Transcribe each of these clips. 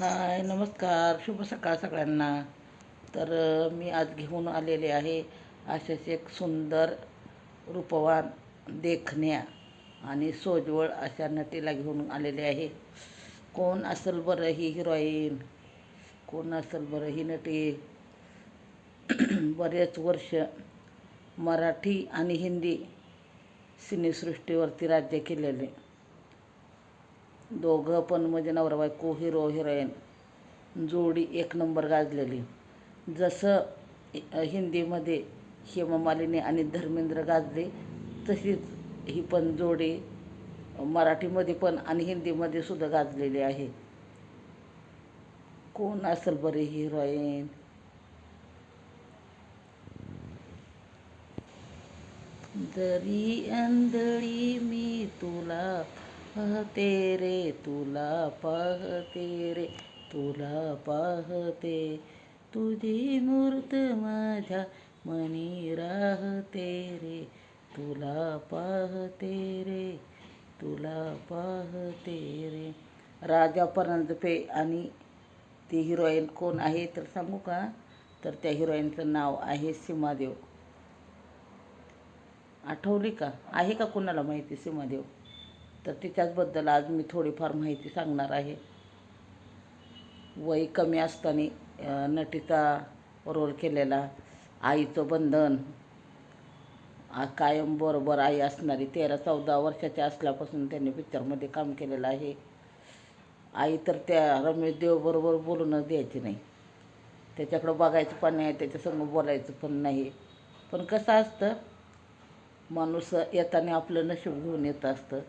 हाय नमस्कार. शुभ सकाळ सगळ्यांना. तर मी आज घेऊन आलेले आहे अशाच एक सुंदर रूपवान देखण्या आणि सोजवळ अशा नटीला घेऊन आलेले आहे. कोण असेल बरं ही हिरोईन? कोण असेल बरं ही नटी? बरेच वर्ष मराठी आणि हिंदी सिनेसृष्टीवरती राज्य केलेले. दोघं पण म्हणजे नवरा बायको हिरो हिरोईन जोडी एक नंबर गाजलेली. जसं हिंदीमध्ये हेमा मालिनी आणि धर्मेंद्र गाजले तशीच ही पण जोडी मराठीमध्ये पण आणि हिंदीमध्ये सुद्धा गाजलेली आहे. कोण असेल बरे हिरोईन दरी अंधळी मी तुला पाहते रे तुला पाहते रे तुला पाहते. तुझी मूर्त माझ्या मनी राहते रे तुला पाहते रे तुला पाहते रे. राजा परांजपे आणि ती हिरोईन कोण आहे तर सांगू का? तर त्या हिरोईनचं नाव आहे सीमादेव. आठवली का? आहे का कुणाला माहिती सीमादेव? तर तिच्याचबद्दल आज मी थोडीफार माहिती सांगणार आहे. वय कमी असताना नटीचा रोल केलेला आईचं बंधन कायम बरोबर आई असणारी तेरा चौदा वर्षाच्या असल्यापासून त्यांनी पिक्चरमध्ये काम केलेलं आहे. आई तर त्या रमेश देवबरोबर बोलूनच द्यायची नाही. त्याच्याकडं बघायचं पण नाही त्याच्यासमोर बोलायचं पण नाही. पण कसं असतं माणूस येताना आपलं नशीब घेऊन येत असतं.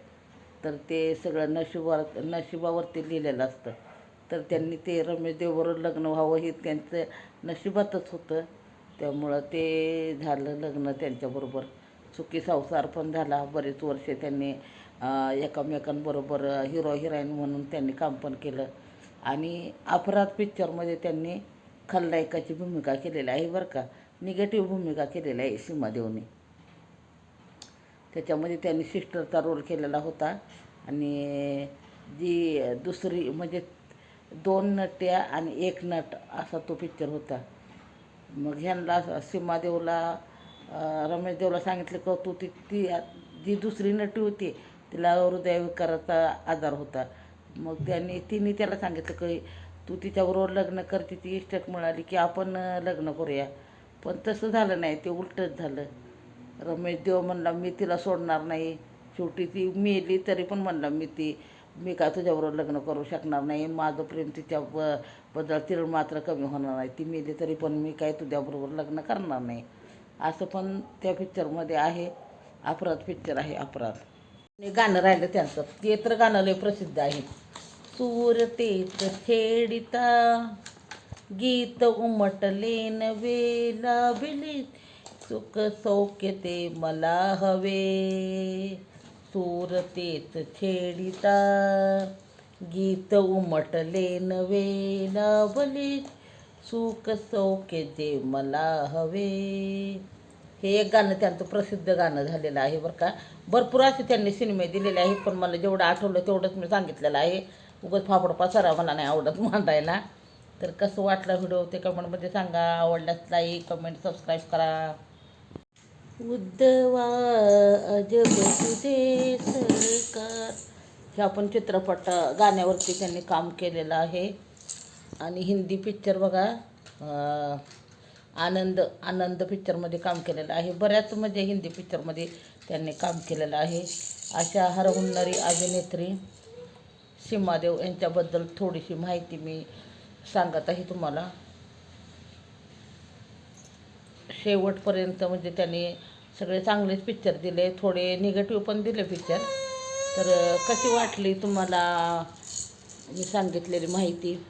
तर ते सगळं नशिबावर नशिबावरती लिहिलेलं असतं. तर त्यांनी ते रमेश देवबरोबर लग्न व्हावं हे त्यांचं नशिबातच होतं. त्यामुळं ते झालं लग्न त्यांच्याबरोबर. सुखी संसार पण झाला. बरेच वर्ष त्यांनी एकामेकांबरोबर एकमेकांबरोबर हिरो हिरोईन म्हणून त्यांनी काम पण केलं. आणि अपराध पिक्चरमध्ये त्यांनी खलनायकाची भूमिका केलेली आहे बरं का. निगेटिव्ह भूमिका केलेली आहे सीमादेवने त्याच्यामध्ये त्यांनी सिस्टरचा रोल केलेला होता. आणि जी दुसरी म्हणजे दोन नट्या आणि एक नट असा तो पिक्चर होता. मग ह्यांना सीमादेवला देवला रमेश देवला सांगितलं का तू ती ती जी दुसरी नटी होती तिला हृदयविकाराचा आजार होता. मग त्यांनी तिने त्याला सांगितलं की तू तिच्याबरोबर लग्न कर तिची इष्टक मिळाली की आपण लग्न करूया. पण तसं झालं नाही ते उलटच झालं. रमेश देव म्हणला मी तिला सोडणार नाही. शेवटी ती मेली तरी पण म्हणला मी ती मी काय तुझ्याबरोबर लग्न करू शकणार नाही? माझं प्रेम तिच्या ब बद्दल तिळ मात्र कमी होणार नाही. ती मेली तरी पण मी काय तुझ्याबरोबर लग्न करणार नाही. असं पण त्या पिक्चरमध्ये आहे. अपराध पिक्चर आहे अपराध. आणि गाणं राहिलं त्यांचं. ते तर गाणं लय प्रसिद्ध आहे. सूरतेत छेडिता गीत उमटले न वेला बिली सुख सौख्य ते मला हवे. सूरतेत छेडिता गीत उमटले नवे. लाभले सुख सौख्य ते मला हवे. हे एक गाणं त्यांचं प्रसिद्ध गाणं झालेलं आहे बरं का. भरपूर असे त्यांनी सिनेमे दिलेले आहेत पण मला जेवढं आठवलं तेवढंच मी सांगितलेलं आहे. उगाच फापड पसारा मला नाही आवडत मांडायला तर कसं वाटलं व्हिडिओ ते कमेंटमध्ये सांगा. आवडल्यास लाईक कमेंट सबस्क्राईब करा. उद्धवा अजब तुझे सरकार. ह्या पण चित्रपट गाण्यावरती त्यांनी काम केलेलं आहे. आणि हिंदी पिक्चर बघा आनंद आनंद पिक्चरमध्ये काम केलेलं आहे. बऱ्याच म्हणजे हिंदी पिक्चरमध्ये त्यांनी काम केलेलं आहे. अशा हरहुन्नरी अभिनेत्री सीमादेव यांच्याबद्दल थोडीशी माहिती मी सांगत आहे तुम्हाला. शेवटपर्यंत म्हणजे त्यांनी सगळे चांगलेच पिक्चर दिले. थोडे निगेटिव्ह पण दिले पिक्चर तर कशी वाटली तुम्हाला मी सांगितलेली माहिती?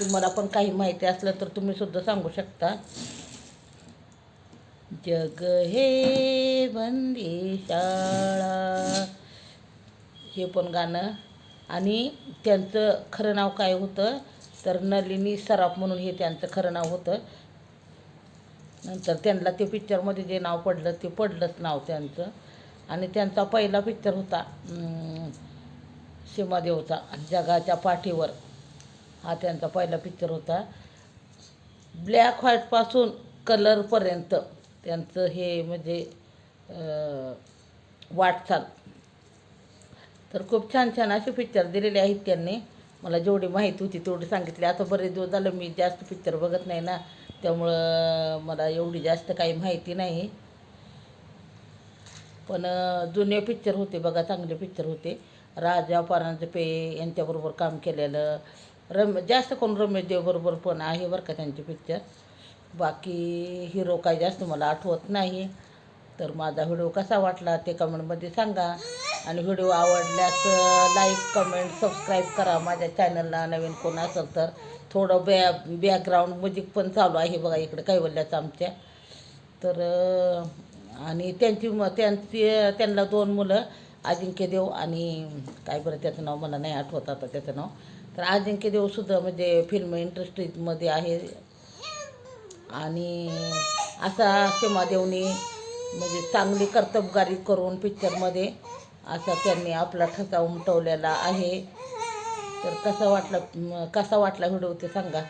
तुम्हाला पण काही माहिती असलं तर तुम्ही सुद्धा सांगू शकता. जग हे बंदी शाळा. हे पण गाणं. आणि त्यांचं खरं नाव काय होतं? तर नलिनी सराफ म्हणून हे त्यांचं खरं नाव होतं. नंतर त्यांना ते पिक्चरमध्ये जे नाव पडलं ते पडलंच नाव त्यांचं. आणि त्यांचा पहिला पिक्चर होता सीमादेवचा जगाच्या पाठीवर. हा त्यांचा पहिला पिक्चर होता. ब्लॅक व्हाईटपासून कलरपर्यंत त्यांचं हे म्हणजे वाटचाल. तर खूप छान छान असे पिक्चर दिलेले आहेत त्यांनी. मला जेवढी माहिती होती तेवढी सांगितली. आता बरेच दिवस झालं मी जास्त पिक्चर बघत नाही ना. त्यामुळं मला एवढी जास्त काही माहिती नाही. पण जुने पिक्चर होते बघा चांगले पिक्चर होते. राजा परांजपे यांच्याबरोबर काम केलेलं. रम जास्त करून रमेश देवबरोबर पण आहे बरं का त्यांचे पिक्चर बाकी हिरो काही जास्त मला आठवत नाही. तर माझा व्हिडिओ कसा वाटला ते कमेंटमध्ये सांगा. आणि व्हिडिओ आवडल्यास लाईक कमेंट सबस्क्राईब करा माझ्या चॅनलला नवीन कोण असेल तर थोडं बॅ बॅकग्राऊंड म्युझिक पण चालू आहे बघा इकडे कैवल्याचं आमच्या. तर आणि त्यांची म त्यांची त्यांना दोन मुलं अजिंक्यदेव आणि काय बरं त्याचं नाव मला नाही आठवत आता त्याचं नाव. तर अजिंक्यदेवसुद्धा म्हणजे फिल्म इंडस्ट्रीमध्ये आहे. आणि असा सीमादेवनी म्हणजे चांगली कर्तबगारी करून पिक्चरमध्ये असा त्यांनी आपला ठसा उमटवलेला आहे. तर कसा वाटला कसा वाटला व्हिडिओ ते सांगा.